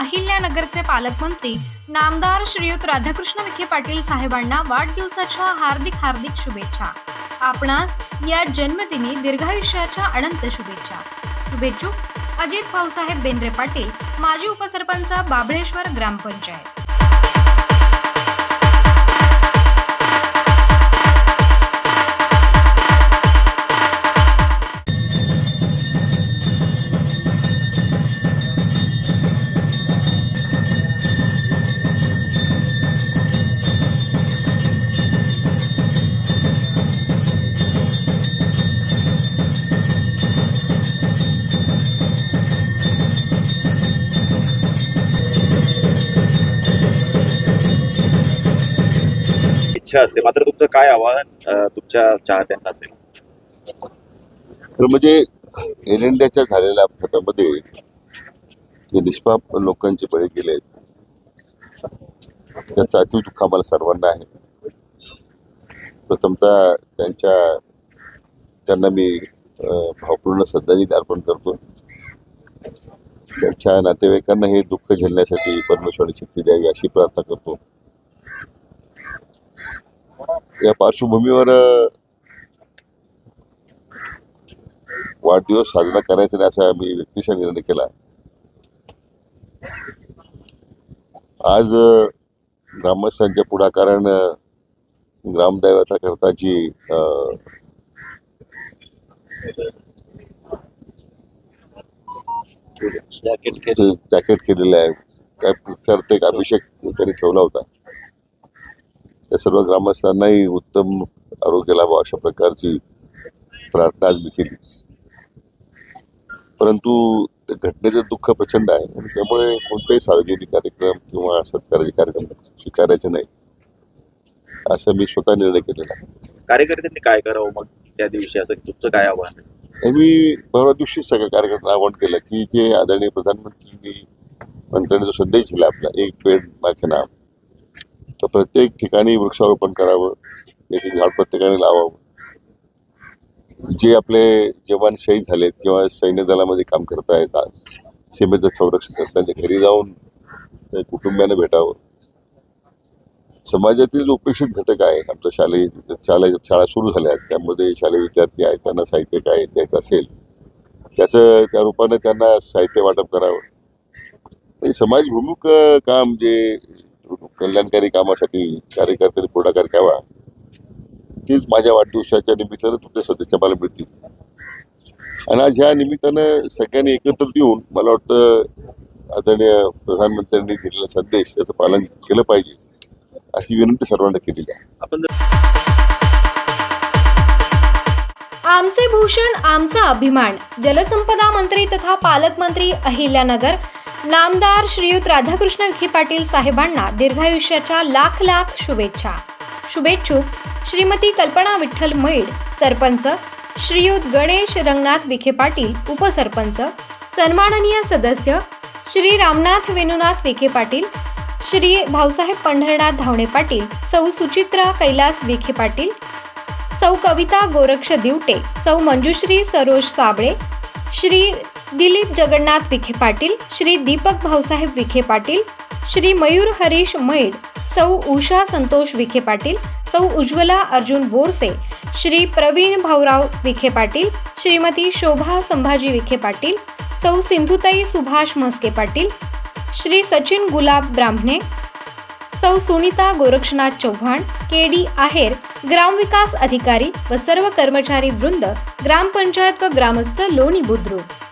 अहिल्यानगरचे पालकमंत्री नामदार श्रीयुत राधाकृष्ण विखे पाटील साहेबांना वाढदिवसाच्या हार्दिक हार्दिक शुभेच्छा. आपणास या जन्मदिनी दीर्घायुष्याच्या अनंत शुभेच्छा. शुभेच्छुक अजित भाऊसाहेब बेंद्रे पाटील माजी उपसरपंच बाबळेश्वर ग्रामपंचायत. इच्छा असते. मात्र तुमचं काय आव्हान तुमच्या चाहत्यांना असेल? तर म्हणजे एअर इंडियाच्या झालेल्या अपघातामध्ये जे निष्पाप लोकांचे बळी गेले त्याचं अतिव दुःख आम्हाला सर्वांना आहे. प्रथमतः त्यांच्या त्यांना मी भावपूर्ण श्रद्धांजली अर्पण करतो. त्यांच्या नातेवाईकांना हे दुःख झेलण्यासाठी परमेश्वराची शक्ती द्यावी अशी प्रार्थना करतो. या पार्श्वभूमीवर वाढदिवस साजरा करायचा नाही असा मी व्यक्तिशः निर्णय केला. आज ग्रामस्थांच्या पुढाकारानं ग्रामदैवता ते जॅकेट केलेलं आहे. काय प्रत्यर्थ एक अभिषेक त्यांनी ठेवला होता. सर्व ग्रामस्थांनाही उत्तम आरोग्य लाभावं अशा प्रकारची प्रार्थना आज मी केली. परंतु घटनेचं दुःख प्रचंड आहे आणि त्यामुळे कोणतेही सार्वजनिक कार्यक्रम किंवा सत्काराचे कार्यक्रम स्वीकारायचे नाही. असं मी स्वतः निर्णय केलेला आहे. कार्यकर्त्यांनी काय करावं मग त्या दिवशी? असं तुमचं काय आव्हान मी परवा दिवशी सगळ्या कार्यक्रमाला आवाहन केलं की जे आदरणीय प्रधानमंत्र्यांनी मंत्र्यांनी जो संदेश दिला आपला एक पेड माखे नाम तर प्रत्येक ठिकाणी वृक्षारोपण करावं एक झाड प्रत्येकाने लावावं. जे आपले जवान शहीद झालेत किंवा सैन्य दलामध्ये काम करत आहेत सीमेचं संरक्षण करत त्यांच्या घरी जाऊन त्या कुटुंबियांना भेटावं. समाजातील जो उपेक्षित घटक आहे आमच्या शालेय शाळा शाळा सुरू झाल्या आहेत त्यामध्ये शालेय विद्यार्थी आहेत त्यांना साहित्य काय द्यायचं असेल त्याचं त्या रूपाने त्यांना साहित्य वाटप करावं. म्हणजे समाजभिमुख काम जे कल्याणकारी कामासाठी कार्यकर्त्यांनी पुढाकार घ्यावा. तीच माझ्या वाढदिवसाच्या निमित्तानं तुमच्या सदस्या मला मिळतील. आणि आज ह्या निमित्तानं सगळ्यांनी एकत्रित येऊन मला वाटतं आदरणीय प्रधानमंत्र्यांनी दिलेला संदेश त्याचं पालन केलं पाहिजे अशी विनंती सर्वांना केलेली आहे. आपण आमचे भूषण आमचा अभिमान जलसंपदा मंत्री तथा पालकमंत्री अहिल्यानगर नामदार श्रीयुत राधाकृष्ण विखे पाटील साहेबांना दीर्घायुष्याच्या लाख लाख शुभेच्छा. शुभेच्छुक श्रीमती कल्पना विठ्ठल मैड सरपंच श्रीयुत गणेश रंगनाथ विखे पाटील उपसरपंच सन्माननीय सदस्य श्री रामनाथ वेणुनाथ विखे पाटील श्री भाऊसाहेब पंढरनाथ धावणे पाटील सौ सुचित्रा कैलास विखे पाटील सौ कविता गोरक्ष दिवटे सौ मंजुश्री सरोज साबळे श्री दिलीप जगन्नाथ विखे पाटील श्री दीपक भाऊसाहेब विखे पाटील श्री मयूर हरीश मैड सौ उषा संतोष विखे पाटील सौ उज्ज्वला अर्जुन बोरसे श्री प्रवीण भाऊराव विखे पाटील श्रीमती शोभा संभाजी विखे पाटील सौ सिंधुताई सुभाष म्हस्के पाटील श्री सचिन गुलाब ब्राह्मणे सौ सुनीता गोरक्षनाथ चव्हाण के डी आहेर ग्रामविकास अधिकारी व सर्व कर्मचारी वृंद ग्रामपंचायत व ग्रामस्थ लोणी बुद्रुक.